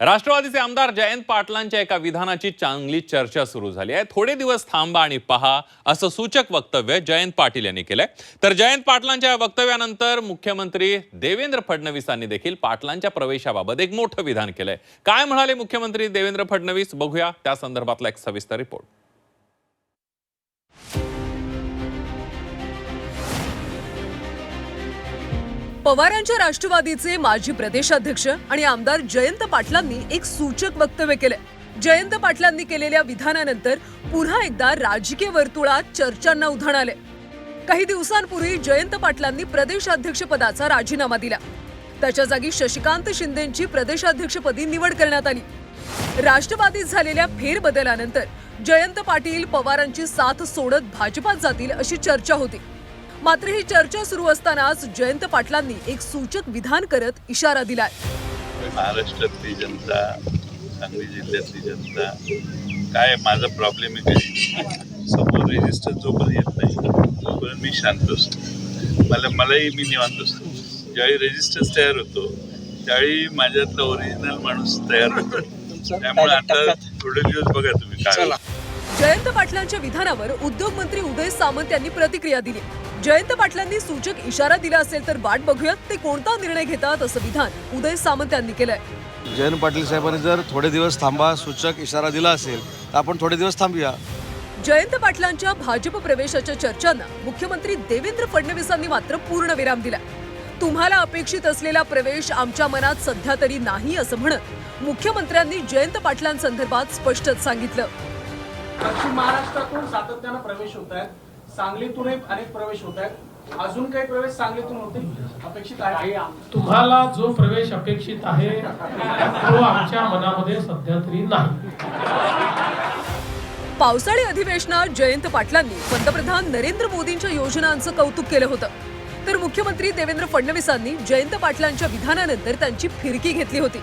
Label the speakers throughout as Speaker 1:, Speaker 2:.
Speaker 1: राष्ट्रवादीचे आमदार जयंत पाटलांच्या एका विधानाची चांगली चर्चा सुरू झाली आहे. थोडे दिवस थांबा आणि पहा असं सूचक वक्तव्य जयंत पाटील यांनी केलंय. तर जयंत पाटलांच्या वक्तव्यानंतर मुख्यमंत्री देवेंद्र फडणवीसांनी देखील पाटलांच्या प्रवेशाबाबत एक मोठं विधान केलंय. काय म्हणाले मुख्यमंत्री देवेंद्र फडणवीस? बघूया त्या संदर्भातला एक सविस्तर रिपोर्ट.
Speaker 2: पवारांच्या राष्ट्रवादीचे माजी प्रदेशाध्यक्ष आणि आमदार जयंत पाटलांनी एक सूचक वक्तव्य केलं जयंत पाटलांनी केलेल्या विधानानंतर पुन्हा एकदा राजकीय वर्तुळात चर्चांना उधाण आले काही दिवसांपूर्वी जयंत पाटलांनी प्रदेशाध्यक्षपदाचा राजीनामा दिला. त्याच्या जागी शशिकांत शिंदेची प्रदेशाध्यक्षपदी निवड करण्यात आली. राष्ट्रवादीत झालेल्या फेरबदलानंतर जयंत पाटील पवारांची साथ सोडत भाजपात जातील अशी चर्चा होती. मात्र ही चर्चा सुरू असतानाच जयंत पाटलांनी एक सूचक विधान करत इशारा दिलाय.
Speaker 3: महाराष्ट्रातली जनता सांगली जिल्ह्यातली जनता काय माझा प्रॉब्लेम आहे काय समोर रेजिस्टर जोपर्यंत येत नाही तोपर्यंत मी शांत असतो. मला मलाही मी निवांत असतो. ज्यावेळी रेजिस्टर्स तयार होतो त्यावेळी माझ्यातला ओरिजिनल माणूस तयार होतो. त्यामुळे आता थोडे दिवस बघा तुम्ही काय.
Speaker 2: जयंत पाटलांच्या विधानावर उद्योग मंत्री उदय सामंत यांनी प्रतिक्रिया दिली. जयंत पाटलांनी सूचक इशारा दिला असेल तर वाट बघूयात ते कोणता निर्णय घेतात असं विधान उदय सामंत यांनी केलंय.
Speaker 4: जयंत पाटील साहेबांनी जर थोडे दिवस थांबा सूचक इशारा दिला असेल तर आपण थोडे दिवस थांबूया.
Speaker 2: जयंत पाटलांच्या भाजप प्रवेशाच्या चर्चांना मुख्यमंत्री देवेंद्र फडणवीसांनी मात्र पूर्ण विराम दिला तुम्हाला अपेक्षित असलेला प्रवेश आमच्या मनात सध्या तरी नाही असं म्हणत मुख्यमंत्र्यांनी जयंत पाटलांसंदर्भात स्पष्टच सांगितलं.
Speaker 5: पश्चिम महाराष्ट्रातून सातत्यानं प्रवेश होत आहेत सांगलीतूनही अनेक प्रवेश होत आहेत. अजून काही प्रवेश सांगलीतून होतील? अपेक्षित आहे.
Speaker 6: तुम्हाला जो प्रवेश अपेक्षित आहे तो आमच्या मनामध्ये सध्या तरी नाही.
Speaker 2: पावसाळी अधिवेशनात जयंत पाटलांनी पंतप्रधान नरेंद्र मोदींच्या योजनांचं कौतुक केलं होतं. तर मुख्यमंत्री देवेंद्र फडणवीसांनी जयंत पाटलांच्या विधानानंतर त्यांची फिरकी घेतली होती.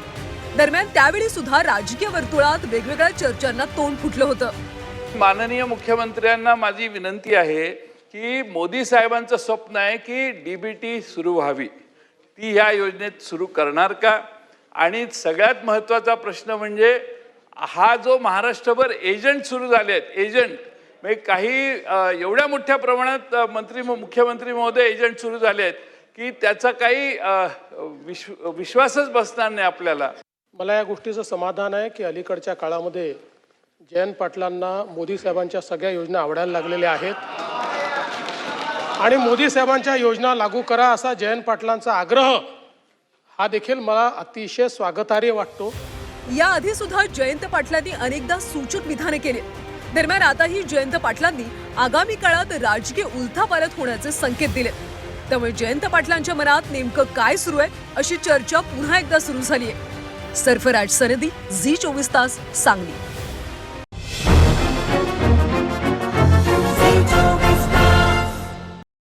Speaker 2: दरम्यान त्यावेळी सुद्धा राजकीय वर्तुळात वेगवेगळ्या चर्चांना तोंड फुटलं होतं.
Speaker 7: माननीय मुख्यमंत्र्यांना माझी विनंती आहे की मोदी साहेबांचं स्वप्न आहे की डी बी टी सुरू व्हावी. ती ह्या योजनेत सुरू करणार का? आणि सगळ्यात महत्त्वाचा प्रश्न म्हणजे हा जो महाराष्ट्रभर एजंट सुरू झाले आहेत एजंट म्हणजे काही एवढ्या मोठ्या प्रमाणात मंत्री मुख्यमंत्री महोदय एजंट सुरू झाले आहेत की त्याचा काही विश्व विश्वासच बसणार नाही आपल्याला.
Speaker 6: मला या गोष्टीचं समाधान आहे की अलीकडच्या काळामध्ये जयंत पाटलांना मोदी साहेबांच्या सगळ्या योजना आवडायला लागलेल्या आहेत. आणि मोदी साहेबांच्या योजना लागू करा असा जयंत पाटलांचा आग्रह हा देखील मला अतिशय स्वागतार्य वाटतो.
Speaker 2: याआधी सुद्धा जयंत पाटलांनी अनेकदा सूचक विधाने केली. दरम्यान आताही जयंत पाटलांनी आगामी काळात राजकीय उलथापालथ होण्याचे संकेत दिले. त्यामुळे जयंत पाटलांच्या मनात नेमकं काय सुरू आहे अशी चर्चा पुन्हा एकदा सुरू झाली आहे सरफराज सरदी झी चोवीस तास सांगली.